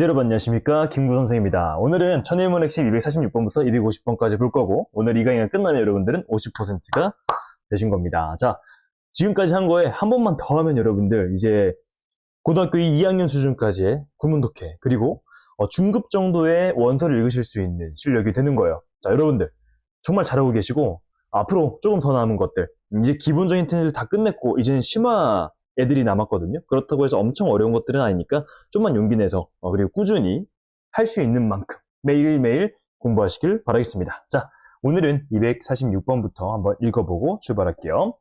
네, 여러분 안녕하십니까 김구 선생입니다. 오늘은 천일문 핵심 246번부터 250번까지 볼 거고 오늘 이 강의가 끝나면 여러분들은 50%가 되신 겁니다. 자, 지금까지 한 거에 한 번만 더 하면 여러분들 이제 고등학교 2학년 수준까지의 구문독해 그리고 어, 중급 정도의 원서를 읽으실 수 있는 실력이 되는 거예요. 자, 여러분들 정말 잘하고 계시고 앞으로 조금 더 남은 것들 이제 기본적인 텐트를 다 끝냈고 이제는 심화 애들이 남았거든요. 그렇다고 해서 엄청 어려운 것들은 아니니까 좀만 용기 내서 어, 그리고 꾸준히 할 수 있는 만큼 매일매일 공부하시길 바라겠습니다. 자, 오늘은 246번부터 한번 읽어보고 출발할게요.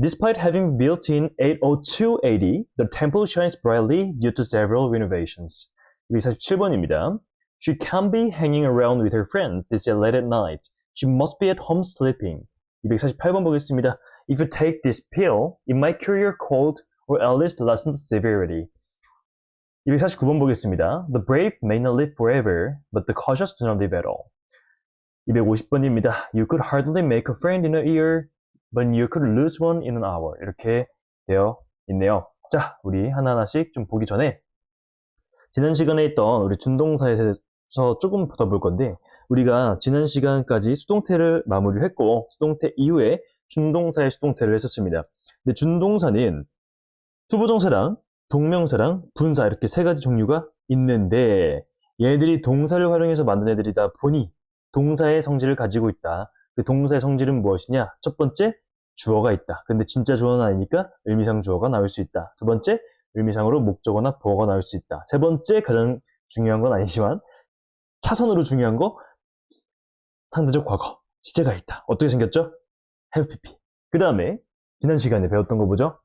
Despite having built in 80280, the temple shines brightly due to several renovations. 247번입니다. She can't be hanging around with her friends this late at night. She must be at home sleeping. 248번 보겠습니다. If you take this pill, it might cure your cold or at least lessen the severity. 249번 보겠습니다. The brave may not live forever, but the cautious do not live at all. 250번입니다. You could hardly make a friend in a year, but you could lose one in an hour. 이렇게 되어 있네요. 자, 우리 하나하나씩 좀 보기 전에 지난 시간에 있던 우리 준동사에서 조금 더 볼 건데 우리가 지난 시간까지 수동태를 마무리를 했고 수동태 이후에 준동사의 수동태를 했었습니다. 근데 준동사는 투부정사랑 동명사랑 분사 이렇게 세 가지 종류가 있는데 얘들이 동사를 활용해서 만든 애들이다 보니 동사의 성질을 가지고 있다. 그 동사의 성질은 무엇이냐? 첫 번째, 주어가 있다. 근데 진짜 주어는 아니니까 의미상 주어가 나올 수 있다. 두 번째, 의미상으로 목적어나 보어가 나올 수 있다. 세 번째, 가장 중요한 건 아니지만 차선으로 중요한 거 상대적 과거, 시제가 있다. 어떻게 생겼죠? Have pp. 그 다음에 지난 시간에 배웠던 거 보죠?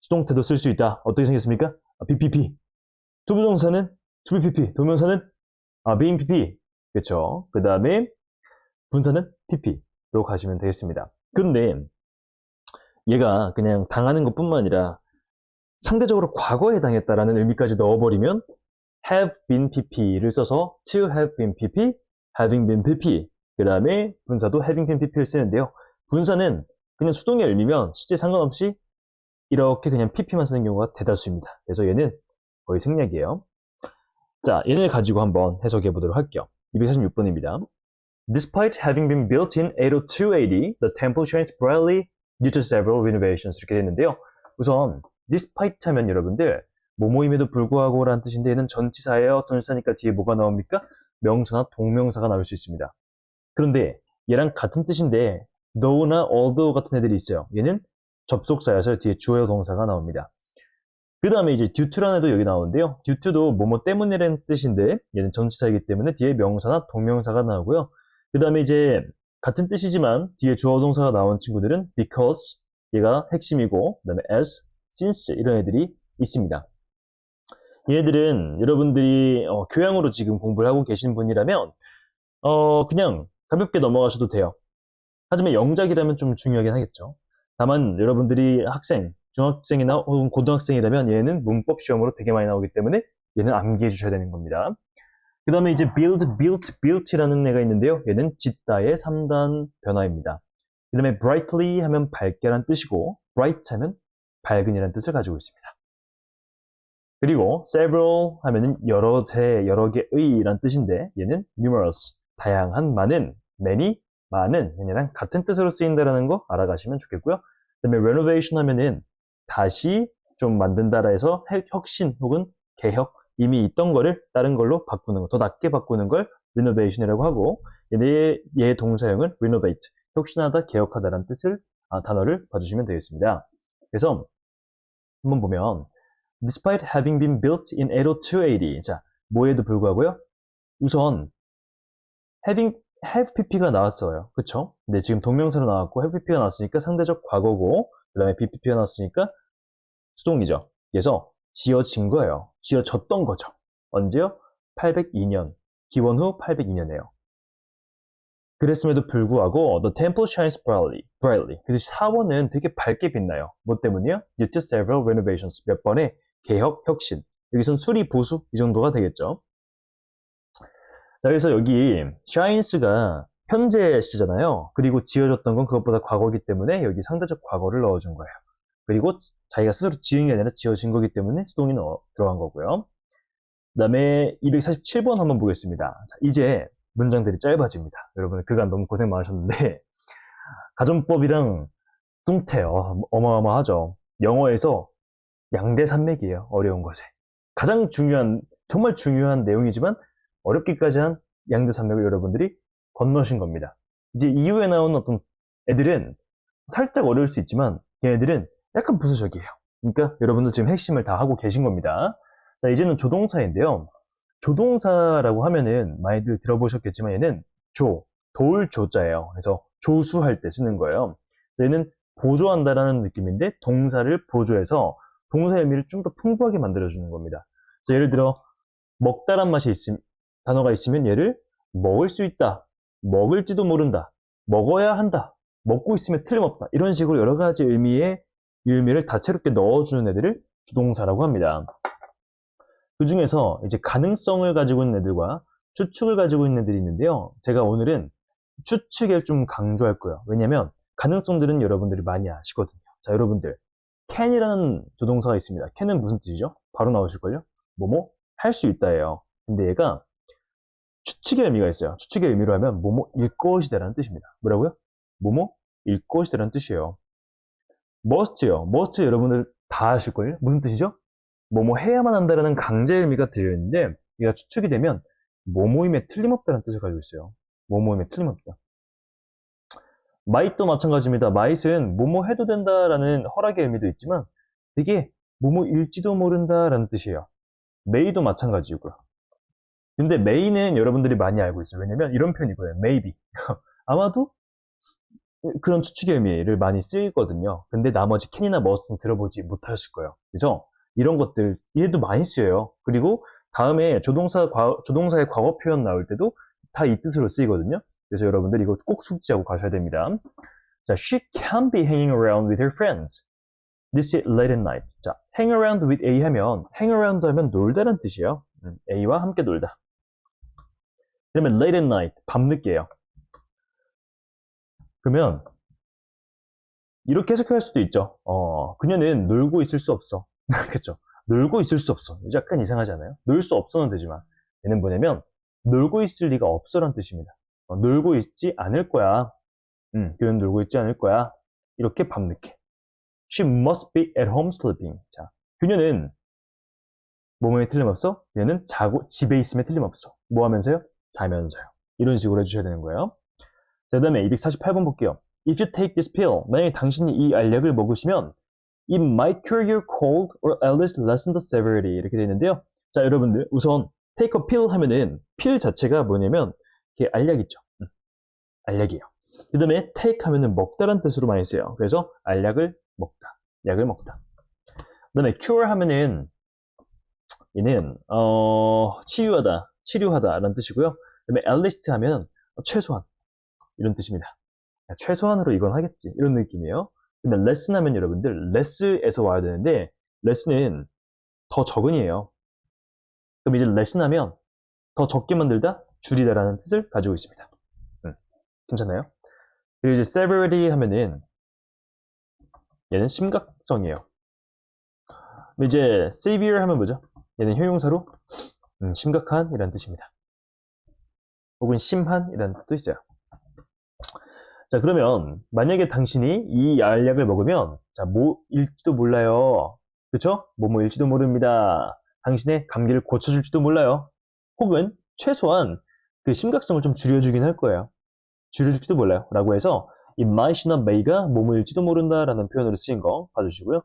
수동태도 쓸 수 있다. 어떻게 생겼습니까? 아, bpp. 투부정사는 to be pp. 동명사는 아, being pp. 그렇죠? 그 다음에 분사는 pp로 가시면 되겠습니다. 근데 얘가 그냥 당하는 것뿐만 아니라 상대적으로 과거에 당했다라는 의미까지 넣어버리면 have been pp를 써서 to have been pp, having been pp. 그 다음에 분사도 having been pp를 쓰는데요. 분사는 그냥 수동의 의미면 실제 상관없이 이렇게 그냥 pp만 쓰는 경우가 대다수입니다. 그래서 얘는 거의 생략이에요. 자, 얘네 가지고 한번 해석해 보도록 할게요. 246번입니다. Despite having been built in 80280, the temple shines brightly due to several renovations. 이렇게 됐는데요. 우선 despite 하면 여러분들 뭐뭐임에도 불구하고 라는 뜻인데 얘는 전치사예요. 전치사니까 뒤에 뭐가 나옵니까? 명사나 동명사가 나올 수 있습니다. 그런데 얘랑 같은 뜻인데 though나 although 같은 애들이 있어요. 얘는 접속사여서 뒤에 주어 동사가 나옵니다. 그 다음에 이제 due to라는 애도 여기 나오는데요. due to도 뭐뭐 때문이라는 뜻인데 얘는 전치사이기 때문에 뒤에 명사나 동명사가 나오고요. 그 다음에 이제 같은 뜻이지만 뒤에 주어 동사가 나온 친구들은 because 얘가 핵심이고 그 다음에 as, since 이런 애들이 있습니다. 얘들은 여러분들이 어, 교양으로 지금 공부를 하고 계신 분이라면 어, 그냥 가볍게 넘어가셔도 돼요. 하지만 영작이라면 좀 중요하긴 하겠죠. 다만 여러분들이 학생, 중학생이나 혹은 고등학생이라면 얘는 문법 시험으로 되게 많이 나오기 때문에 얘는 암기해 주셔야 되는 겁니다. 그 다음에 이제 build, built, built이라는 애가 있는데요. 얘는 짓다의 3단 변화입니다. 그 다음에 brightly 하면 밝게란 뜻이고 bright 하면 밝은이라는 뜻을 가지고 있습니다. 그리고 several 하면은 여러 세, 여러 개의란 뜻인데 얘는 numerous, 다양한, 많은, many, 많은 얘네랑 같은 뜻으로 쓰인다라는 거 알아가시면 좋겠고요. 그 다음에 renovation 하면은 다시 좀 만든다라 해서 혁신 혹은 개혁 이미 있던 거를 다른 걸로 바꾸는 거, 더 낫게 바꾸는 걸 renovation이라고 하고 얘, 얘 동사형은 renovate, 혁신하다, 개혁하다라는 뜻을 아, 단어를 봐주시면 되겠습니다. 그래서 한번 보면 despite having been built in 80280 자 뭐에도 불구하고요. 우선 having have pp가 나왔어요. 그쵸? 근데 지금 동명사로 나왔고 have pp가 나왔으니까 상대적 과거고 그 다음에 bpp가 나왔으니까 수동이죠. 그래서 지어진 거예요. 지어졌던 거죠. 언제요? 802년. 기원 후 802년이에요. 그랬음에도 불구하고 the temple shines brightly. brightly. 그래서 사원은 되게 밝게 빛나요. 뭐 때문이요? due to several renovations. 몇 번의 개혁, 혁신. 여기선 수리, 보수 이 정도가 되겠죠. 자, 그래서 여기 shines가 현재 시잖아요. 그리고 지어졌던 건 그것보다 과거이기 때문에 여기 상대적 과거를 넣어준 거예요. 그리고 자기가 스스로 지은 게 아니라 지어진 거기 때문에 수동이 넣어, 들어간 거고요. 다음에 247번 한번 보겠습니다. 자, 이제 문장들이 짧아집니다. 여러분 그간 너무 고생 많으셨는데 가정법이랑 뚱태 어, 어마어마하죠. 영어에서 양대 산맥이에요. 어려운 것에. 가장 중요한 정말 중요한 내용이지만 어렵기까지 한 양대 산맥을 여러분들이 건너신 겁니다. 이제 이후에 나온 어떤 애들은 살짝 어려울 수 있지만 얘네들은 약간 부수적이에요. 그러니까 여러분들 지금 핵심을 다 하고 계신 겁니다. 자, 이제는 조동사인데요. 조동사라고 하면은 많이들 들어보셨겠지만 얘는 조, 돌 조자예요. 그래서 조수할 때 쓰는 거예요. 얘는 보조한다라는 느낌인데 동사를 보조해서 동사의 의미를 좀 더 풍부하게 만들어주는 겁니다. 자, 예를 들어 먹다란 맛이 있음, 단어가 있으면 얘를 먹을 수 있다, 먹을지도 모른다, 먹어야 한다, 먹고 있으면 틀림없다 이런 식으로 여러 가지 의미의 의미를 다채롭게 넣어주는 애들을 주동사라고 합니다. 그 중에서 이제 가능성을 가지고 있는 애들과 추측을 가지고 있는 애들이 있는데요. 제가 오늘은 추측에 좀 강조할 거예요. 왜냐면 가능성들은 여러분들이 많이 아시거든요. 자, 여러분들 can이라는 조동사가 있습니다. can은 무슨 뜻이죠? 바로 나오실걸요? 뭐뭐 할 수 있다예요. 근데 얘가 추측의 의미가 있어요. 추측의 의미로 하면 뭐뭐일 것이다라는 뜻입니다. 뭐라고요? 뭐뭐일 것이다라는 뜻이에요. must요. must 여러분들 다 아실걸요? 무슨 뜻이죠? 뭐뭐 해야만 한다라는 강제 의미가 들어있는데 얘가 추측이 되면 뭐뭐임에 틀림없다는 뜻을 가지고 있어요. 뭐뭐임에 틀림없다. might도 마찬가지입니다. might은 뭐뭐 해도 된다라는 허락의 의미도 있지만 이게 뭐뭐일지도 모른다라는 뜻이에요. may도 마찬가지고요. 근데 may는 여러분들이 많이 알고 있어요. 왜냐면 이런 표현이 있거든요. maybe. 아마도 그런 추측의 의미를 많이 쓰이거든요. 근데 나머지 can이나 must는 들어보지 못하실 거예요. 그래서 이런 것들 얘도 많이 쓰여요. 그리고 다음에 조동사 과, 조동사의 과거 표현 나올 때도 다 이 뜻으로 쓰이거든요. 그래서 여러분들 이거 꼭 숙지하고 가셔야 됩니다. 자, she can be hanging around with her friends. This is late at night. 자, hang around with A 하면 hang around 하면 놀다란 뜻이에요. 음, A와 함께 놀다. 그러면 late at night 밤늦게요. 그러면 이렇게 해석할 수도 있죠. 어, 그녀는 놀고 있을 수 없어. 그쵸? 놀고 있을 수 없어. 약간 이상하지 않아요? 놀 수 없어는 되지만 얘는 뭐냐면 놀고 있을 리가 없어란 뜻입니다. 어, 놀고 있지 않을 거야. 음, 그는 놀고 있지 않을 거야. 이렇게 밤늦게. She must be at home sleeping. 자, 그녀는 뭐뭐에 틀림없어? 그녀는 자고 집에 있음에 틀림없어. 뭐 하면서요? 자면서요. 이런 식으로 해주셔야 되는 거예요. 자, 그 다음에 248번 볼게요. If you take this pill, 만약에 당신이 이 알약을 먹으시면 It might cure your cold or at least lessen the severity 이렇게 되어 있는데요. 자, 여러분들 우선 take a pill 하면은 pill 자체가 뭐냐면 이게 알약 있죠. 음, 알약이에요. 그 다음에 take 하면은 먹다란 뜻으로 많이 써요. 그래서 알약을 먹다, 약을 먹다. 그 다음에 cure 하면은 얘는 어, 치유하다, 치료하다라는 뜻이고요. 그 다음에 at least 하면 최소한 이런 뜻입니다. 최소한으로 이건 하겠지 이런 느낌이에요. 근데 레슨 하면 여러분들 레스에서 와야 되는데 레슨은 더 적은이에요. 그럼 이제 레슨 하면 더 적게 만들다 줄이다라는 뜻을 가지고 있습니다. 음, 괜찮나요? 그리고 이제 severity 하면은 얘는 심각성이에요. 이제 severe 하면 뭐죠? 얘는 효용사로 음, 심각한 이라는 뜻입니다. 혹은 심한 이라는 뜻도 있어요. 자, 그러면 만약에 당신이 이 알약을 먹으면 자, 뭐일지도 몰라요. 그쵸? 뭐뭐일지도 모릅니다. 당신의 감기를 고쳐줄지도 몰라요. 혹은 최소한 그 심각성을 좀 줄여주긴 할 거예요. 줄여줄지도 몰라요. 라고 해서 이 might이나 may가 뭐뭐일지도 모른다라는 표현으로 쓰인 거 봐주시고요.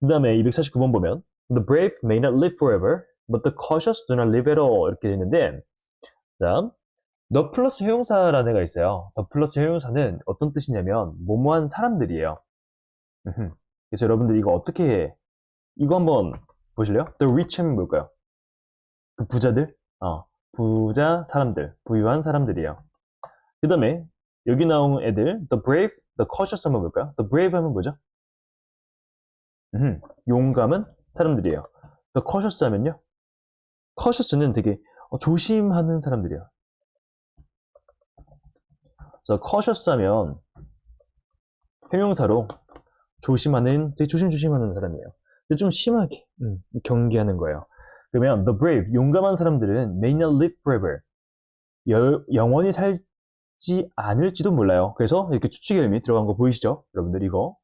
그 다음에 249번 보면 The brave may not live forever, but the cautious do not live at all 이렇게 되어 있는데 자, 더 플러스 효용사라는 애가 있어요. 더 플러스 효용사는 어떤 뜻이냐면 뭐뭐한 사람들이에요. 그래서 여러분들 이거 어떻게 해? 이거 한번 보실래요? The rich 하면 뭘까요? 그 부자들? 어, 부자 사람들, 부유한 사람들이에요. 그 다음에 여기 나온 애들 The brave, The cautious 하면 뭘까요? The brave 하면 뭐죠? 음, 용감은 사람들이에요. The cautious 하면요? Cautious는 되게 어, 조심하는 사람들이에요. 그래서 cautious 하면 형용사로 조심하는, 되게 조심조심하는 사람이에요. 근데 좀 심하게 음, 경계하는 거예요. 그러면 the brave, 용감한 사람들은 may not live forever. 여- 영원히 살지 않을지도 몰라요. 그래서 이렇게 추측의 의미 들어간 거 보이시죠? 여러분들 이거.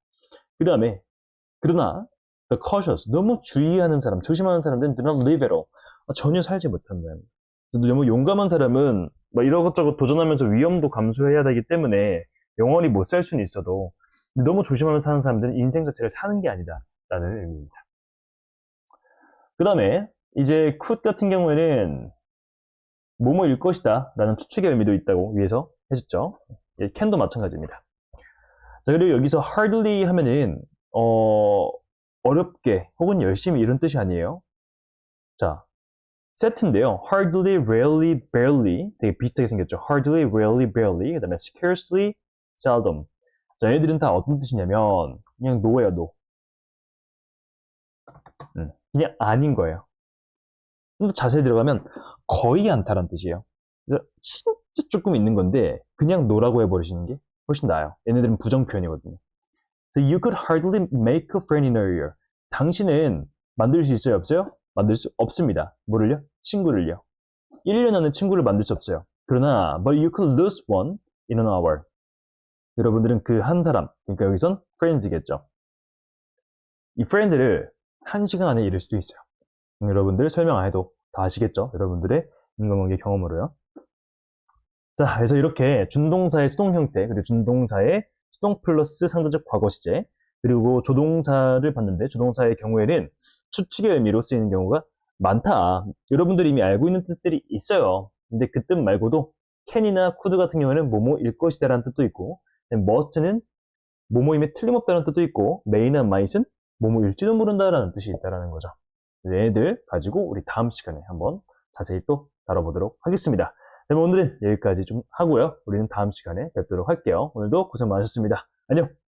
그 다음에 그러나 the cautious, 너무 주의하는 사람, 조심하는 사람들은 do not live at all. 아, 전혀 살지 못한다. 그래서 너무 용감한 사람은 뭐 이것저것 도전하면서 위험도 감수해야 되기 때문에 영원히 못 살 수는 있어도 너무 조심하면서 사는 사람들은 인생 자체를 사는 게 아니다. 라는 의미입니다. 그 다음에 이제 굿 같은 경우에는 뭐뭐일 것이다 라는 추측의 의미도 있다고 위에서 해줬죠. 예, 캔도 마찬가지입니다. 자, 그리고 여기서 hardly 하면은, 어, 어렵게 혹은 열심히 이런 뜻이 아니에요. 자, 세트인데요. hardly, rarely, barely 되게 비슷하게 생겼죠. hardly, rarely, barely 그 다음에 scarcely, seldom 자, 얘들은 다 어떤 뜻이냐면 그냥 no예요, no. 음, 그냥 아닌 거예요. 좀 더 자세히 들어가면 거의 않다라는 뜻이에요. 그래서 진짜 조금 있는 건데 그냥 no라고 해버리시는 게 훨씬 나아요. 얘네들은 부정 표현이거든요. So you could hardly make a friend in a year. 당신은 만들 수 있어요, 없어요? 만들 수 없습니다. 뭐를요? 친구를요. 1년 안에 친구를 만들 수 없어요. 그러나 but you could lose one in an hour. 여러분들은 그 한 사람, 그러니까 여기선 friends겠죠. 이 friend를 한 시간 안에 잃을 수도 있어요. 음, 여러분들 설명 안 해도 다 아시겠죠? 여러분들의 인간관계 경험으로요. 자, 그래서 이렇게 준동사의 수동 형태, 그리고 준동사의 수동 플러스 상대적 과거 시제, 그리고 조동사를 봤는데 조동사의 경우에는 추측의 의미로 쓰이는 경우가 많다. 여러분들이 이미 알고 있는 뜻들이 있어요. 근데 그 뜻 말고도 can이나 could 같은 경우에는 뭐뭐일 것이다 라는 뜻도 있고 must는 뭐뭐임에 틀림없다는 뜻도 있고 may나 might은 뭐뭐일지도 모른다라는 뜻이 있다라는 거죠. 얘들 가지고 우리 다음 시간에 한번 자세히 또 다뤄보도록 하겠습니다. 그럼 오늘은 여기까지 좀 하고요. 우리는 다음 시간에 뵙도록 할게요. 오늘도 고생 많으셨습니다. 안녕!